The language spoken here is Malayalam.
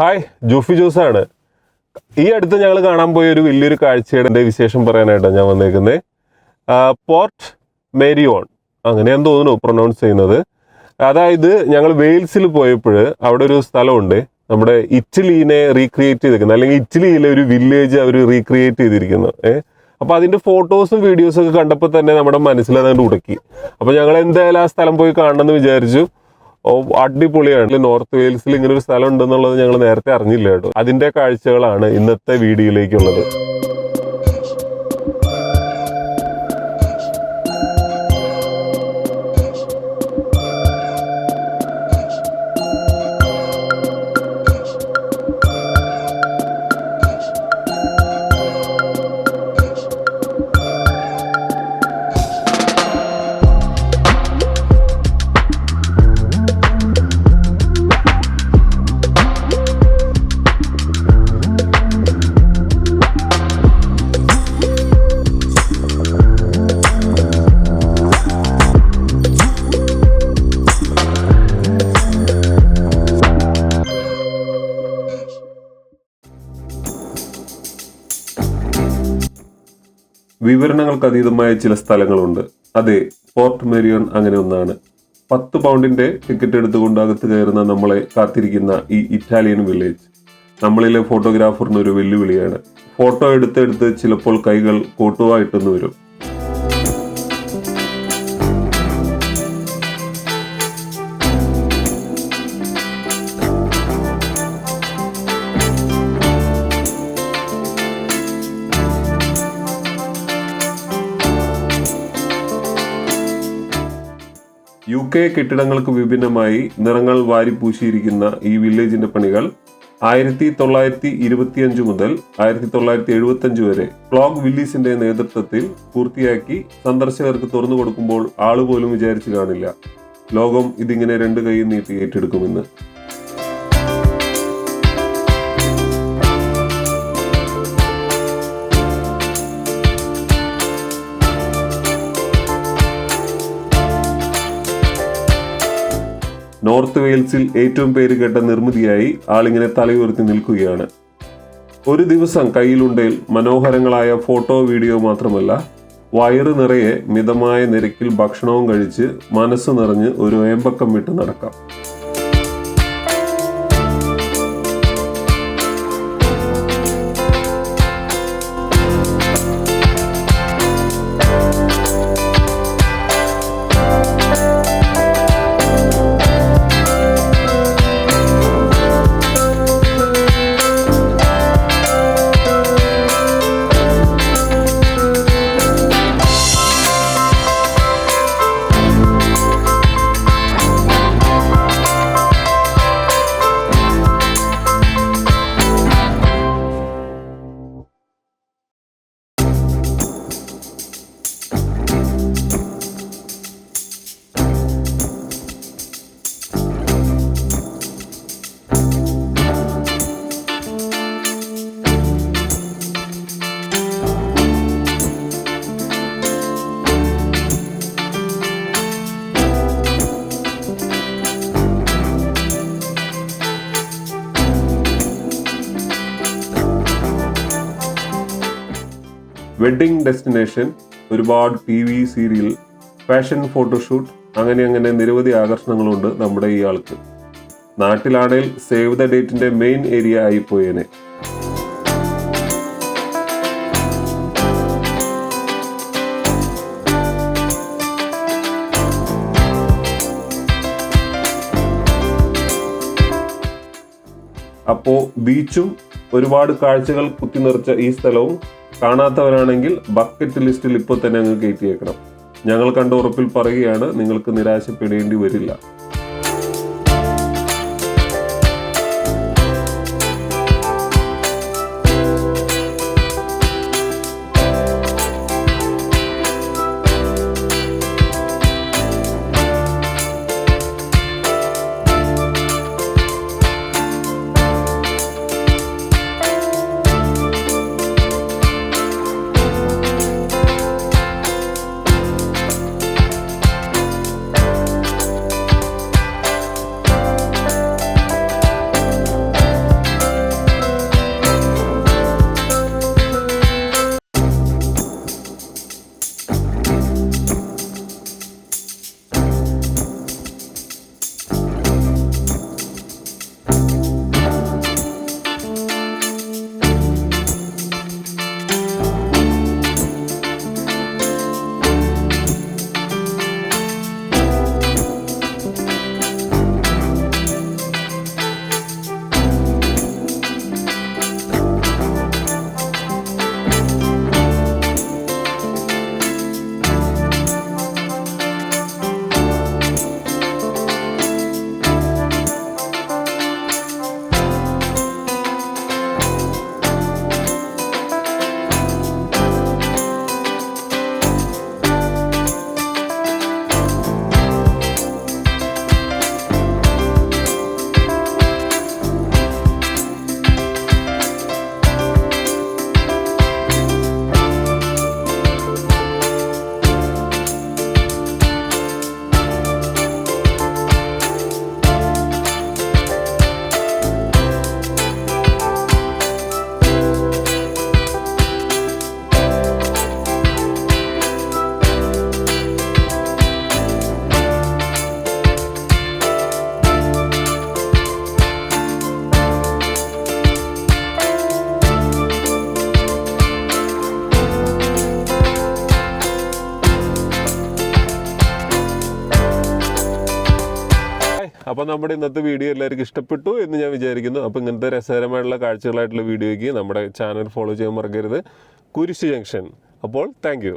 ഹായ് ജോഫി ജോസാണ്. ഈ അടുത്ത് ഞങ്ങൾ കാണാൻ പോയ ഒരു വലിയൊരു കാഴ്ചയുടെ വിശേഷം പറയാനായിട്ടാണ് ഞാൻ വന്നേക്കുന്നത് പോർട്ട് മേരിയോൺ അങ്ങനെയാന്ന് തോന്നുന്നു പ്രൊനൗൺസ് ചെയ്യുന്നത്. അതായത് ഞങ്ങൾ വെയിൽസിൽ പോയപ്പോൾ അവിടെ ഒരു സ്ഥലമുണ്ട്. നമ്മുടെ ഇറ്റലിനെ റീക്രിയേറ്റ് ചെയ്തിരിക്കുന്നത് അല്ലെങ്കിൽ ഇറ്റലിയിലെ ഒരു വില്ലേജ് അവർ റീക്രിയേറ്റ് ചെയ്തിരിക്കുന്നു. ഏഹ് അപ്പോൾ അതിന്റെ ഫോട്ടോസും വീഡിയോസും ഒക്കെ കണ്ടപ്പോൾ തന്നെ നമ്മുടെ മനസ്സിൽ ഉടക്കി. അപ്പോൾ ഞങ്ങൾ എന്തായാലും ആ സ്ഥലം പോയി കാണണമെന്ന് വിചാരിച്ചു. അടിപൊളിയാണ്. നോർത്ത് വെയിൽസിൽ ഇങ്ങനെ ഒരു സ്ഥലം ഉണ്ടെന്നുള്ളത് ഞങ്ങൾ നേരത്തെ അറിഞ്ഞില്ല കേട്ടോ. അതിന്റെ കാഴ്ചകളാണ് ഇന്നത്തെ വീഡിയോയിലേക്കുള്ളത്. വിവരണങ്ങൾക്ക് അതീതമായ ചില സ്ഥലങ്ങളുണ്ട്. അതെ പോർട്ട് മെരിയോൺ അങ്ങനെ ഒന്നാണ്. പത്ത് പൗണ്ടിന്റെ ടിക്കറ്റ് എടുത്തുകൊണ്ട് അകത്ത് കയറുന്ന നമ്മളെ കാത്തിരിക്കുന്ന ഈ ഇറ്റാലിയൻ വില്ലേജ്. നമ്മളിലെ ഫോട്ടോഗ്രാഫറിന് ഒരു വെല്ലുവിളിയാണ്. ഫോട്ടോ എടുത്തെടുത്ത് ചിലപ്പോൾ കൈകൾ കോട്ടുവായിട്ടെന്ന് വരും. കെ കെട്ടിടങ്ങൾക്ക് വിഭിന്നമായി നിറങ്ങൾ വാരിപ്പൂശിയിരിക്കുന്ന ഈ വില്ലേജിന്റെ പണികൾ ആയിരത്തി തൊള്ളായിരത്തി ഇരുപത്തിയഞ്ച് മുതൽ ആയിരത്തി തൊള്ളായിരത്തി എഴുപത്തി അഞ്ച് വരെ ക്ലോഗ് വില്ലീസിന്റെ നേതൃത്വത്തിൽ പൂർത്തിയാക്കി സന്ദർശകർക്ക് തുറന്നു കൊടുക്കുമ്പോൾ ആളുപോലും വിചാരിച്ചു കാണില്ല. ലോകം ഇതിങ്ങനെ രണ്ട് കൈ നീട്ടി ഏറ്റെടുക്കുമെന്ന്. നോർത്ത് വെയിൽസിൽ ഏറ്റവും പേര് കേട്ട നിർമ്മിതിയായി ആളിങ്ങനെ തലയുയർത്തി നിൽക്കുകയാണ്. ഒരു ദിവസം കയ്യിലുണ്ടേൽ മനോഹരങ്ങളായ ഫോട്ടോ വീഡിയോ മാത്രമല്ല വയറ് നിറയെ മിതമായ നിരക്കിൽ ഭക്ഷണവും കഴിച്ച് മനസ്സ് നിറഞ്ഞ് ഒരു ഏമ്പക്കം വിട്ട് നടക്കാം. വെഡിങ് ഡെസ്റ്റിനേഷൻ ഒരുപാട് T V serial fashion photoshoot അങ്ങനെ അങ്ങനെ നിരവധി ആകർഷണങ്ങളുണ്ട് നമ്മുടെ ഈ ആൾക്ക്. നാട്ടിലാണേൽ സേവ് ദ ഡേറ്റിന്റെ മെയിൻ ഏരിയ ആയി പോയേനെ അപ്പോ ബീച്ചും ഒരുപാട് കാഴ്ചകൾ കുത്തി നിറച്ച ഈ സ്ഥലവും കാണാത്തവരാണെങ്കിൽ ബക്കറ്റ് ലിസ്റ്റിൽ ഇപ്പോൾ തന്നെ അങ്ങ് കയറ്റിയേക്കണം. ഞങ്ങൾ കണ്ട ഉറപ്പിൽ പറയുകയാണ് നിങ്ങൾക്ക് നിരാശപ്പെടേണ്ടി വരില്ല. അപ്പോൾ നമ്മുടെ ഇന്നത്തെ വീഡിയോ എല്ലാവർക്കും ഇഷ്ടപ്പെട്ടു എന്ന് ഞാൻ വിചാരിക്കുന്നു. അപ്പോൾ ഇങ്ങനത്തെ രസകരമായിട്ടുള്ള കാഴ്ചകളായിട്ടുള്ള വീഡിയോയ്ക്ക് നമ്മുടെ ചാനൽ ഫോളോ ചെയ്യാൻ മറക്കരുത്. കുരിശ് ജംഗ്ഷൻ അപ്പോൾ താങ്ക്